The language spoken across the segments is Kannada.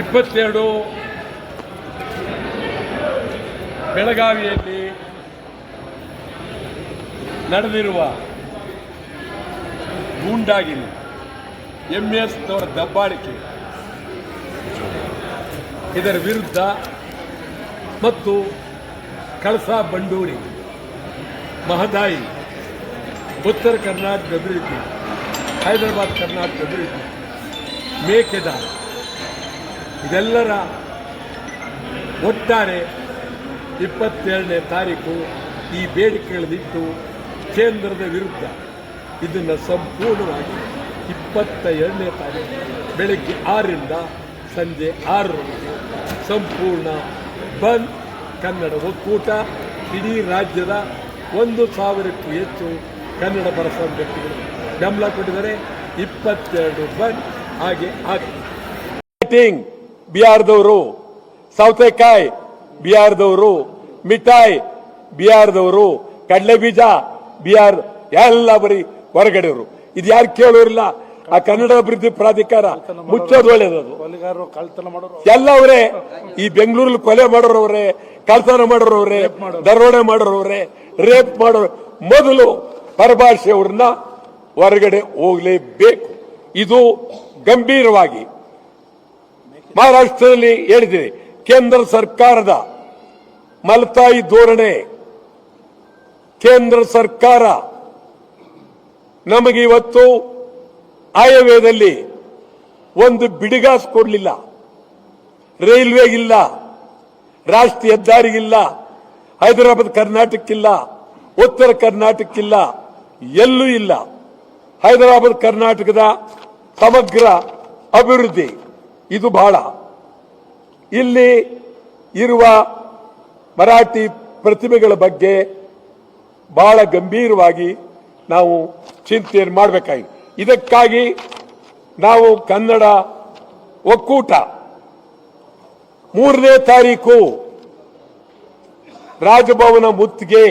ಇಪ್ಪತ್ತೆರಡು ಬೆಳಗಾವಿಯಲ್ಲಿ ನಡೆದಿರುವ ಗೂಂಡಾಗಿರಿ ಎಂ ಎಸ್ ಅವರ ದಬ್ಬಾಳಿಕೆ. ಇದರ ವಿರುದ್ಧ ಮತ್ತು ಕಳಸಾ ಬಂಡೂರಿ, ಮಹದಾಯಿ, ಉತ್ತರ ಕರ್ನಾಟಕ ಅಭಿವೃದ್ಧಿ, ಹೈದರಾಬಾದ್ ಕರ್ನಾಟಕ ಅಭಿವೃದ್ಧಿ ಮೇಕೆದಾಟು ಇದೆಲ್ಲರ ಒಟ್ಟಾರೆ ಇಪ್ಪತ್ತೆರಡನೇ ತಾರೀಕು ಈ ಬೇಡಿಕೆಗಳಿಟ್ಟು ಕೇಂದ್ರದ ವಿರುದ್ಧ ಇದನ್ನು ಸಂಪೂರ್ಣವಾಗಿ ಇಪ್ಪತ್ತ ಎರಡನೇ ತಾರೀಕು ಬೆಳಗ್ಗೆ ಆರರಿಂದ ಸಂಜೆ ಆರರವರೆಗೆ ಸಂಪೂರ್ಣ ಬಂದ್ ಕನ್ನಡ ಒಕ್ಕೂಟ, ಇಡೀ ರಾಜ್ಯದ ಒಂದು ಸಾವಿರಕ್ಕೂ ಹೆಚ್ಚು ಕನ್ನಡ ಪರ ಸಂಘಟನೆಗಳು ಬೆಂಬಲ ಕೊಟ್ಟಿದ್ದಾರೆ. ಇಪ್ಪತ್ತೆರಡು ಬಂದ್ ಹಾಗೆ ಆಗಿದೆ ಬಿಹಾರದವರು ಸೌತೆಕಾಯಿ ಬಿಹಾರದವರು ಮಿಠಾಯಿ ಬಿಹಾರದವರು ಕಡಲೆ ಬೀಜ ಬಿಹಾರ ಎಲ್ಲ ಬರೀ ಹೊರಗಡೆಯವರು. ಇದು ಯಾರು ಕೇಳೋರಿಲ್ಲ. ಆ ಕನ್ನಡ ಅಭಿವೃದ್ಧಿ ಪ್ರಾಧಿಕಾರ ಮುಚ್ಚೋದು ಒಳ್ಳೇದದು ಎಲ್ಲ ಅವರೇ ಈ ಬೆಂಗಳೂರಲ್ಲಿ ಕೊಲೆ ಮಾಡೋರವ್ರೆ ಕಳ್ತನ ಮಾಡೋರವ್ರೆ ದರೋಡೆ ಮಾಡೋರವ್ರೆ ರೇಪ್ ಮಾಡೋರು ಮೊದಲು ಪರಭಾಷೆಯವ್ರನ್ನ ಹೊರಗಡೆ ಹೋಗ್ಲೇಬೇಕು. ಇದು ಗಂಭೀರವಾಗಿ ಮಹಾರಾಷ್ಟ್ರದಲ್ಲಿ ಹೇಳಿದ್ದೀನಿ, ಕೇಂದ್ರ ಸರ್ಕಾರದ ಮಲತಾಯಿ ಧೋರಣೆ, ಕೇಂದ್ರ ಸರ್ಕಾರ ನಮಗೆ ಇವತ್ತು ಆಯವ್ಯಯದಲ್ಲಿ ಒಂದು ಬಿಡಿಗಾಸ್ ಕೊಡಲಿಲ್ಲ. ರೈಲ್ವೆಗಿಲ್ಲ, ರಾಷ್ಟ್ರೀಯ ಹೆದ್ದಾರಿಗಿಲ್ಲ, ಹೈದರಾಬಾದ್ ಕರ್ನಾಟಕಕ್ಕಿಲ್ಲ ಉತ್ತರ ಕರ್ನಾಟಕಕ್ಕಿಲ್ಲ ಎಲ್ಲೂ ಇಲ್ಲ. ಹೈದರಾಬಾದ್ ಕರ್ನಾಟಕದ ಸಮಗ್ರ ಅಭಿವೃದ್ಧಿ. ಇದು ಬಹಳ ಇಲ್ಲಿ ಇರುವ ಮರಾಠಿ ಪ್ರತಿಮೆಗಳ ಬಗ್ಗೆ ಬಹಳ ಗಂಭೀರವಾಗಿ ನಾವು ಚಿಂತೆಯನ್ನು ಮಾಡಬೇಕಾಗಿದೆ. ಇದಕ್ಕಾಗಿ ನಾವು ಕನ್ನಡ ಒಕ್ಕೂಟ ಮೂರನೇ ತಾರೀಕು ರಾಜಭವನ ಮುತ್ತಿಗೆ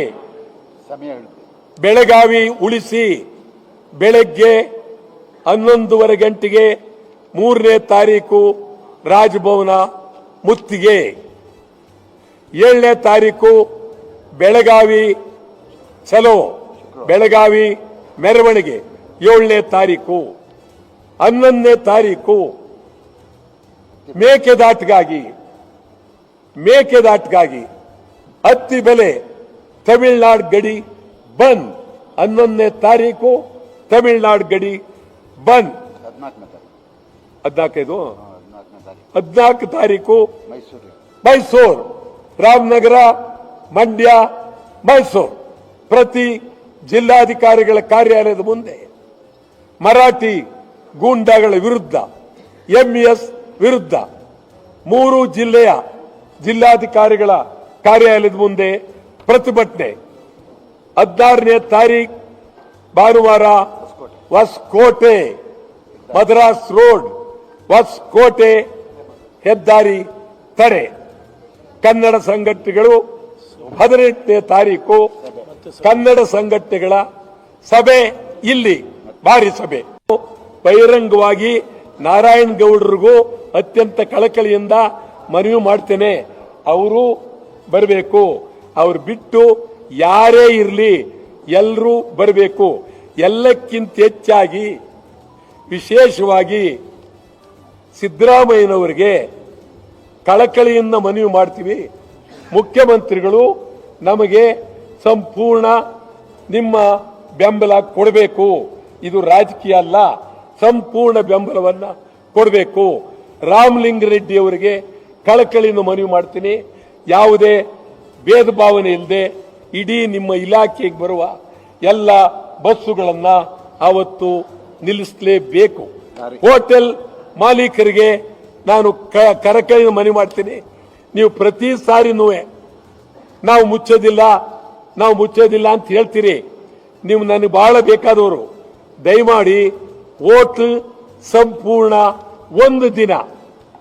ಬೆಳಗಾವಿ ಉಳಿಸಿ ಬೆಳಗ್ಗೆ ಹನ್ನೊಂದುವರೆ ಗಂಟೆಗೆ ಮೂರನೇ ತಾರೀಕು ರಾಜಭವನ ಮುತ್ತಿಗೆ. ಏಳನೇ ತಾರೀಕು ಬೆಳಗಾವಿ ಚಲೋ, ಬೆಳಗಾವಿ ಮೆರವಣಿಗೆ. ಏಳನೇ ತಾರೀಕು. ಹನ್ನೊಂದನೇ ತಾರೀಕು ಮೇಕೆದಾಟ್ಗಾಗಿ, ಮೇಕೆದಾಟಿಗಾಗಿ ಹತ್ತಿ ಬೆಲೆ ತಮಿಳ್ನಾಡು ಗಡಿ ಬಂದ್. ಹನ್ನೊಂದನೇ ತಾರೀಕು ತಮಿಳ್ನಾಡು ಗಡಿ ಬಂದ್. ಹದಿನಾಲ್ಕೈದು ಹದಿನಾಲ್ಕು ತಾರೀಕು ಮೈಸೂರು. ಮೈಸೂರು ರಾಮನಗರ ಮಂಡ್ಯ ಮೈಸೂರು. ಪ್ರತಿ ಜಿಲ್ಲಾಧಿಕಾರಿಗಳ ಕಾರ್ಯಾಲಯದ ಮುಂದೆ ಮರಾಠಿ ಗೂಂಡಾಗಳ ವಿರುದ್ಧ ಎಂಇಎಸ್ ವಿರುದ್ಧ ಮೂರು ಜಿಲ್ಲೆಯ ಜಿಲ್ಲಾಧಿಕಾರಿಗಳ ಕಾರ್ಯಾಲಯದ ಮುಂದೆ ಪ್ರತಿಭಟನೆ. ಹದಿನಾರನೇ ತಾರೀಖ್ ಭಾನುವಾರ ಹೊಸಕೋಟೆ ಮದ್ರಾಸ್ ರೋಡ್. ಹೊಸಕೋಟೆ ಹೆದ್ದಾರಿ ತಡೆ. ಕನ್ನಡ ಸಂಘಟನೆಗಳು ಹದಿನೆಂಟನೇ ತಾರೀಕು ಕನ್ನಡ ಸಂಘಟನೆಗಳ ಸಭೆ ಇಲ್ಲಿ, ಭಾರಿ ಸಭೆ. ಬಹಿರಂಗವಾಗಿ ನಾರಾಯಣ ಗೌಡರಿಗೂ ಅತ್ಯಂತ ಕಳಕಳಿಯಿಂದ ಮನವಿ ಮಾಡ್ತೇನೆ. ಅವರು ಬರಬೇಕು. ಅವ್ರು ಬಿಟ್ಟು ಯಾರೇ ಇರಲಿ ಎಲ್ಲರೂ ಬರಬೇಕು. ಎಲ್ಲಕ್ಕಿಂತ ಹೆಚ್ಚಾಗಿ, ವಿಶೇಷವಾಗಿ ಸಿದ್ದರಾಮಯ್ಯನವರಿಗೆ ಕಳಕಳಿಯಿಂದ ಮನವಿ ಮಾಡ್ತೀವಿ. ಮುಖ್ಯಮಂತ್ರಿಗಳು ನಮಗೆ ಸಂಪೂರ್ಣ ನಿಮ್ಮ ಬೆಂಬಲ ಕೊಡಬೇಕು. ಇದು ರಾಜಕೀಯ ಅಲ್ಲ ಸಂಪೂರ್ಣ ಬೆಂಬಲವನ್ನು ಕೊಡಬೇಕು. ರಾಮಲಿಂಗರೆಡ್ಡಿ ಅವರಿಗೆ ಕಳಕಳಿಯಿಂದ ಮನವಿ ಮಾಡ್ತೀನಿ. ಯಾವುದೇ ಭೇದ ಭಾವನೆ ಇಲ್ಲದೆ ಇಡೀ ನಿಮ್ಮ ಇಲಾಖೆಗೆ ಬರುವ ಎಲ್ಲ ಬಸ್ಸುಗಳನ್ನು ಅವತ್ತು ನಿಲ್ಲಿಸಲೇಬೇಕು. ಹೋಟೆಲ್ ಮಾಲೀಕರಿಗೆ ನಾನು ಕರಕಳಿನ ಮನವಿ ಮಾಡ್ತೀನಿ. ನೀವು ಪ್ರತಿ ಸಾರಿನೂ ನಾವು ಮುಚ್ಚೋದಿಲ್ಲ ನಾವು ಮುಚ್ಚೋದಿಲ್ಲ ಅಂತ ಹೇಳ್ತೀರಿ. ನೀವು ನನಗೆ ಬಹಳ ಬೇಕಾದವರು. ದಯಮಾಡಿ ಓಟ್ ಸಂಪೂರ್ಣ ಒಂದು ದಿನ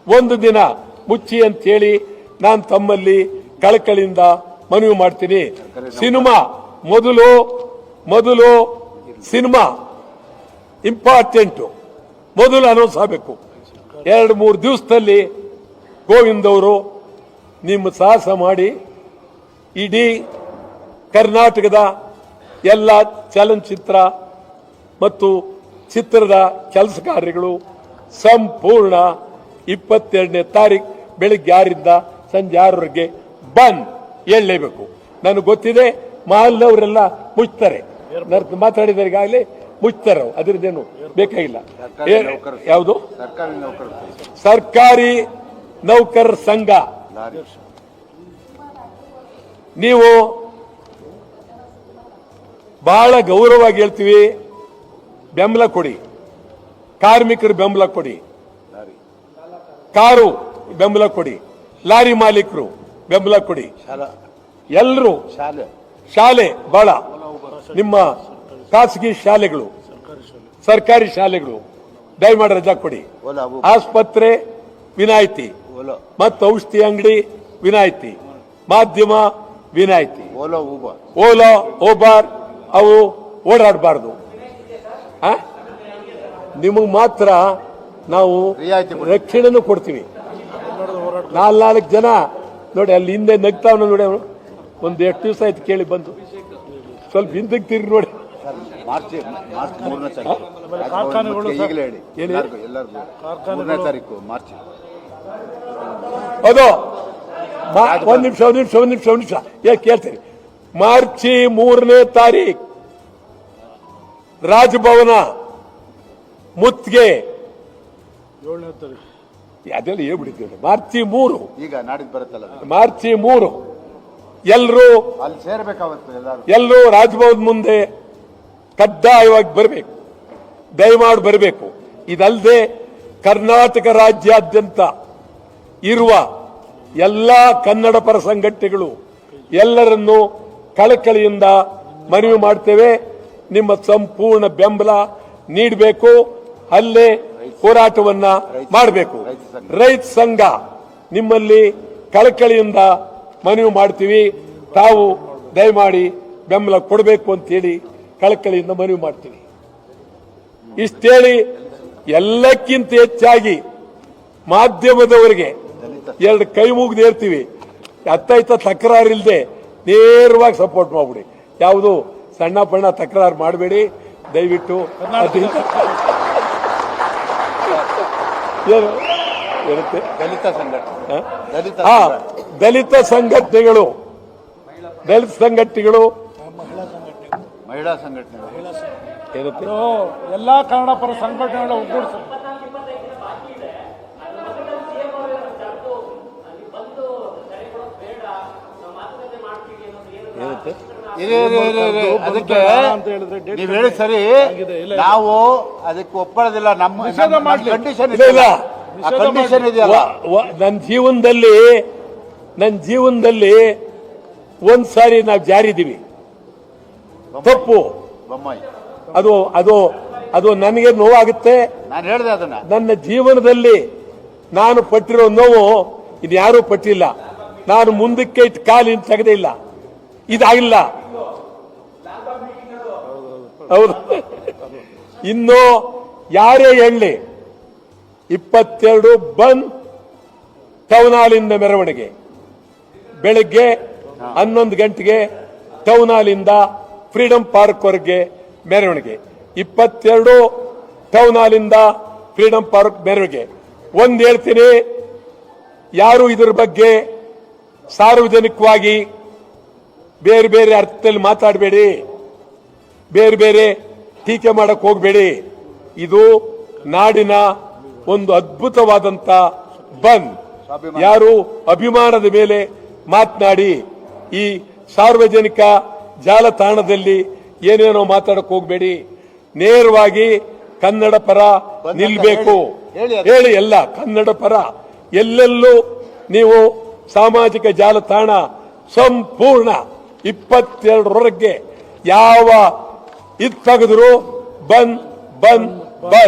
ಒಂದು ದಿನ ಮುಚ್ಚಿ ಅಂತ ಹೇಳಿ ನಾನು ತಮ್ಮಲ್ಲಿ ಕಳಕಳಿಯಿಂದ ಮನವಿ ಮಾಡ್ತೀನಿ. ಸಿನಿಮಾ ಮೊದಲು ಮೊದಲು ಸಿನಿಮಾ ಇಂಪಾರ್ಟೆಂಟು. ಮೊದಲು ಅನೌನ್ಸ್ ಆಗಬೇಕು ಎರಡು, ಮೂರು ದಿವಸದಲ್ಲಿ ಗೋವಿಂದ್ ಅವರು ನಿಮ್ಮ ಸಾಹಸ ಮಾಡಿ ಇಡೀ ಕರ್ನಾಟಕದ ಎಲ್ಲ ಚಲನಚಿತ್ರ ಮತ್ತು ಚಿತ್ರದ ಕೆಲಸ ಕಾರ್ಯಗಳು ಸಂಪೂರ್ಣ ಇಪ್ಪತ್ತೆರಡನೇ ತಾರೀಕು ಬೆಳಿಗ್ಗೆ ಆರಿಂದ ಸಂಜೆ ಆರವರೆಗೆ ಬಂದ್ ಹೇಳಲೇಬೇಕು. ನನಗೆ ಗೊತ್ತಿದೆ ಮಾಲ್ನವರೆಲ್ಲ ಮುಚ್ತಾರೆ ಮಾತಾಡಿದರೆ ಮುಚ್ತಾರೆ ಅದರದ್ದೇನು ಬೇಕಾಗಿಲ್ಲ. ಯಾವುದು? ಸರ್ಕಾರಿ ನೌಕರ ಸಂಘ. ನೀವು ಬಹಳ ಗೌರವವಾಗಿ ಹೇಳ್ತೀವಿ ಬೆಂಬಲ ಕೊಡಿ. ಕಾರ್ಮಿಕರು ಬೆಂಬಲ ಕೊಡಿ. ಕಾರು ಬೆಂಬಲ ಕೊಡಿ. ಲಾರಿ ಮಾಲೀಕರು ಬೆಂಬಲ ಕೊಡಿ. ಎಲ್ಲರೂ ಶಾಲೆ. ಶಾಲೆ ಬಹಳ. ನಿಮ್ಮ ಖಾಸಗಿ ಶಾಲೆಗಳು ಸರ್ಕಾರಿ ಶಾಲೆಗಳು ದಯಮಾಡಿ ರಜಾ ಕೊಡಿ. ಆಸ್ಪತ್ರೆ ವಿನಾಯಿತಿ. ಮತ್ತು ಔಷಧಿ ಅಂಗಡಿ ವಿನಾಯಿತಿ. ಮಾಧ್ಯಮ ವಿನಾಯಿತಿ. ಓಲೋ ಓಬಾರ್ ಅವು ಓಡಾಡಬಾರ್ದು. ನಿಮಗೆ ಮಾತ್ರ ನಾವು ರಕ್ಷಣೆನು ಕೊಡಿ. ರಕ್ಷಣೆನೂ ಕೊಡ್ತೀವಿ. ನಾಲ್ನಾಲ್ಕು ಜನ ನೋಡಿ ಅಲ್ಲಿ ಹಿಂದೆ ನಗ್ತಾವನ ನೋಡಿ ಒಂದು ಎಷ್ಟು ದಿವಸ ಆಯ್ತು ಕೇಳಿ ಬಂದು. ಸ್ವಲ್ಪ ಹಿಂದಕ್ಕೆ ತಿರುಗಿ ನೋಡಿ. ಮಾರ್ಚ್ ಮಾರ್ಚ್ ಮೂರನೇ ತಾರೀಕು. ರಾಜಭವನ ಮುತ್ತಿಗೆ ಈಗಲೇ ಹೇಳಿ. ಎಲ್ಲರಿಗೂ ಎಲ್ಲರಿಗೂ. ಮೂರನೇ ತಾರೀಕು ಮಾರ್ಚ್. ಅದು ಮಾ- ಒಂದ್ ನಿಮಿಷ ಒಂದ್ ನಿಮಿಷ ಒಂದ್ ನಿಮಿಷ ಒಂದ್ ನಿಮಿಷ. ಯಾಕೆ ಕೇಳ್ತೀನಿ. ಮಾರ್ಚಿ ಮೂರನೇ ತಾರೀಖ್ ರಾಜಭವನ ಮುತ್ತಿಗೆ. ಅದೆಲ್ಲ ಹೇಳ್ಬಿಡ್ತೀವಿ ಮಾರ್ಚಿ ಮೂರು. ಈಗ ನಾಡಿದ್ದು ಬರುತ್ತಲ್ಲ. ಮಾರ್ಚಿ ಮೂರು. ಎಲ್ಲರೂ ಅಲ್ಲಿ ಸೇರ್ಬೇಕಾಗುತ್ತೆ ಎಲ್ಲರೂ. ರಾಜಭವನ ಮುಂದೆ ಕಡ್ಡಾಯವಾಗಿ ಬರಬೇಕು. ದಯಮಾಡಿ ಬರಬೇಕು. ಇದಲ್ಲದೆ ಕರ್ನಾಟಕ ರಾಜ್ಯಾದ್ಯಂತ ಇರುವ ಎಲ್ಲ ಕನ್ನಡ ಪರ ಸಂಘಟನೆಗಳು ಎಲ್ಲರನ್ನು ಕಳಕಳಿಯಿಂದ ಮನವಿ ಮಾಡ್ತೇವೆ. ನಿಮ್ಮ ಸಂಪೂರ್ಣ ಬೆಂಬಲ ನೀಡಬೇಕು. ಅಲ್ಲೇ ಹೋರಾಟವನ್ನ ಮಾಡಬೇಕು. ರೈತ ಸಂಘ ನಿಮ್ಮಲ್ಲಿ ಕಳಕಳಿಯಿಂದ ಮನವಿ ಮಾಡ್ತೀವಿ. ತಾವು ದಯಮಾಡಿ ಬೆಂಬಲ ಕೊಡಬೇಕು ಅಂತೇಳಿ ಕಳಕಳಿಯಿಂದ ಮನವಿ ಮಾಡ್ತೀನಿ. ಇಷ್ಟೇಳಿ ಎಲ್ಲಕ್ಕಿಂತ ಹೆಚ್ಚಾಗಿ ಮಾಧ್ಯಮದವರಿಗೆ ಎರಡು ಕೈ ಮುಗ್ದು ಹೇಳ್ತೀವಿ. ಅತ್ತೈತ ತಕರಾರಿಲ್ಲದೆ ನೇರವಾಗಿ ಸಪೋರ್ಟ್ ಮಾಡ್ಬಿಡಿ. ಯಾವುದು ಸಣ್ಣ ಪಣ್ಣ ತಕರಾರು ಮಾಡಬೇಡಿ. ದಯವಿಟ್ಟು ದಲಿತ ಸಂಘಟನೆ. ದಲಿತ ಸಂಘಟನೆಗಳು. ದಲಿತ ಸಂಘಟನೆಗಳು ಮಹಿಳಾ ಸಂಘಟನೆ. ಎಲ್ಲ ಇದು ಎಲ್ಲಾ ಕನ್ನಡ ಪರ ಸಂಘಟನೆಗಳ ಒಗ್ಗೂಡಿಸ. ಅದಕ್ಕೆ ನೀವು ಹೇಳಿ ಸರಿ. ಇಲ್ಲ, ನಾವು ಅದಕ್ಕೆ ಒಪ್ಪಳದಿಲ್ಲ. ನಮ್ಮ. ಕಂಡೀಷನ್ ಇಲ್ಲ, ಇಲ್ಲ. ಆ ಕಂಡೀಷನ್ ಇದೆಯಲ್ಲ. ನನ್ನ ಜೀವನದಲ್ಲಿ ನನ್ನ ಜೀವನದಲ್ಲಿ ಒಂದ್ಸಾರಿ ನಾವು ಜಾರಿದೀವಿ ತಪ್ಪು. ಬೊಮ್ಮಾಯಿ. ಅದು ಅದು ಅದು ನನಗೆ ನೋವಾಗುತ್ತೆ. ನಾನು ಹೇಳಿದೆ ಅದನ್ನ. ನನ್ನ ಜೀವನದಲ್ಲಿ ನಾನು ಪಟ್ಟಿರೋ ನೋವು ಇನ್ಯಾರೂ ಪಟ್ಟಿಲ್ಲ. ನಾನು ಮುಂದಕ್ಕೆ ಇಟ್ಟು ಕಾಲಿನ ತೆಗೆದೇ ಇಲ್ಲ. ಇದಾಗಿಲ್ಲ. ಹೌದು. ಇನ್ನು ಯಾರೇ ಹೇಳಿ ಇಪ್ಪತ್ತೆರಡು ಬಂದ್ ಟೌನ್ ಹಾಲಿಂದ ಮೆರವಣಿಗೆ. ಬೆಳಗ್ಗೆ ಹನ್ನೊಂದು ಗಂಟೆಗೆ ಟೌನ್ ಹಾಲಿಂದ ಫ್ರೀಡಂ ಪಾರ್ಕ್ ವರೆಗೆ ಮೆರವಣಿಗೆ. ಇಪ್ಪತ್ತೆರಡು ಟೌನ್ ಹಾಲಿಂದ ಫ್ರೀಡಂ ಪಾರ್ಕ್ ಮೆರವಣಿಗೆ. ಒಂದ್ ಹೇಳ್ತೀನಿ, ಯಾರು ಇದರ ಬಗ್ಗೆ ಸಾರ್ವಜನಿಕವಾಗಿ ಬೇರೆ ಬೇರೆ ಅರ್ಥದಲ್ಲಿ ಮಾತಾಡಬೇಡಿ. ಬೇರೆ ಬೇರೆ ಟೀಕೆ ಮಾಡಕ್ ಹೋಗಬೇಡಿ. ಇದು ನಾಡಿನ ಒಂದು ಅದ್ಭುತವಾದಂತ ಬಂದ್ ಯಾರು ಅಭಿಮಾನದ ಮೇಲೆ ಮಾತನಾಡಿ ಈ ಸಾರ್ವಜನಿಕ ಜಾಲತಾಣದಲ್ಲಿ ಏನೇನೋ ಮಾತಾಡಕ್ ಹೋಗಬೇಡಿ. ನೇರವಾಗಿ ಕನ್ನಡ ಪರ ನಿಲ್ಬೇಕು. ಹೇಳಿ ಹೇಳಿ ಎಲ್ಲ ಕನ್ನಡ ಪರ. ಎಲ್ಲೆಲ್ಲೂ ನೀವು ಸಾಮಾಜಿಕ ಜಾಲತಾಣ ಸಂಪೂರ್ಣ ಇಪ್ಪತ್ತೆರಡರವರೆಗೆ ಯಾವ ಇದು ತೆಗೆದ್ರು ಬಂದ್ ಬಂದ್ ಬಂದ್.